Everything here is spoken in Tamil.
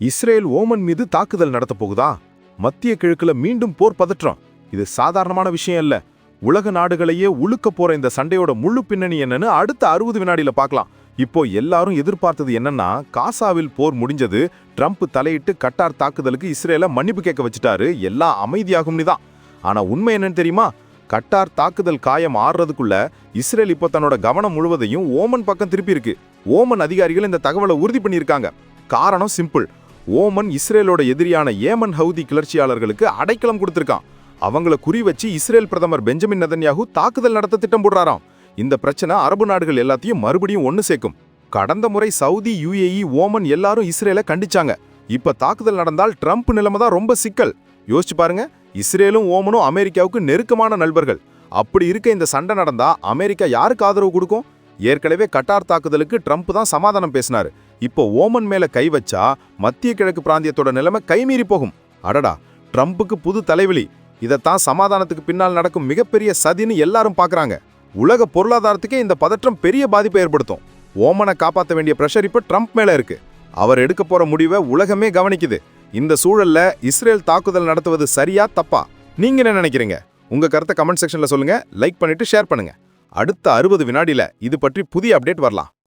இஸ்ரேல் ஓமன் மீது தாக்குதல் நடத்த போகுதா? மத்திய கிழக்குல மீண்டும் போர் பதற்றம். இது சாதாரணமான விஷயம் இல்ல உலக நாடுகளையே உழுக்க போற இந்த சண்டையோட முழு பின்னணி என்னன்னு அடுத்த அறுபது வினாடியில பார்க்கலாம். இப்போ எல்லாரும் எதிர்பார்த்தது என்னன்னா காசாவில் போர் முடிஞ்சது ட்ரம்ப் தலையிட்டு கட்டார் தாக்குதலுக்கு இஸ்ரேல மன்னிப்பு கேட்க வச்சுட்டாரு எல்லாம் அமைதியாகும்னு தான் ஆனா உண்மை என்னன்னு தெரியுமா? கட்டார் தாக்குதல் காயம் ஆறுறதுக்குள்ள இஸ்ரேல் இப்போ தன்னோட கவனம் முழுவதையும் ஓமன் பக்கம் திருப்பி இருக்கு. ஓமன் அதிகாரிகள் இந்த தகவலை உறுதி பண்ணியிருக்காங்க. காரணம் சிம்பிள். ஓமன் இஸ்ரேலோட எதிரியான ஏமன் ஹவுதி கிளர்ச்சியாளர்களுக்கு அடைக்கலம் கொடுத்திருக்கான். அவங்கள குறி வச்சு இஸ்ரேல் பிரதமர் பெஞ்சமின் நதன்யாகு தாக்குதல் நடத்த திட்டம் போடுறாராம். இந்த பிரச்சனை அரபு நாடுகள் எல்லாத்தையும் மறுபடியும் ஒன்று சேர்க்கும். கடந்த முறை சவுதி யுஏஇ ஓமன் எல்லாரும் இஸ்ரேலை கண்டிச்சாங்க. இப்ப தாக்குதல் நடந்தால் ட்ரம்ப் நிலைமை தான் ரொம்ப சிக்கல். யோசிச்சு பாருங்க இஸ்ரேலும் ஓமனும் அமெரிக்காவுக்கு நெருக்கமான நண்பர்கள். அப்படி இருக்க இந்த சண்டை நடந்தா அமெரிக்கா யாருக்கு ஆதரவு கொடுக்கும்? ஏற்கனவே கட்டார் தாக்குதலுக்கு ட்ரம்ப் தான் சமாதானம் பேசினார். இப்போ ஓமன் மேல கை வச்சா மத்திய கிழக்கு பிராந்தியத்தோட நிலைமை கைமீறி போகும். அடடா ட்ரம்ப்புக்கு புது தலைவலி. இதைத்தான் சமாதானத்துக்கு பின்னால் நடக்கும் மிகப்பெரிய சதின்னு எல்லாரும் பார்க்குறாங்க உலக பொருளாதாரத்துக்கே இந்த பதற்றம் பெரிய பாதிப்பை ஏற்படுத்தும். ஓமனை காப்பாற்ற வேண்டிய ப்ரெஷர் இப்போ ட்ரம்ப் மேலே இருக்கு. அவர் எடுக்க போற முடிவை உலகமே கவனிக்குது. இந்த சூழல்ல இஸ்ரேல் தாக்குதல் நடத்துவது சரியா தப்பா? நீங்க என்ன நினைக்கிறீங்க? உங்க கருத்தை கமெண்ட் செக்ஷன்ல சொல்லுங்க. லைக் பண்ணிட்டு ஷேர் பண்ணுங்க. அடுத்த அறுபது வினாடியில இது பற்றி புதிய அப்டேட் வரலாம்.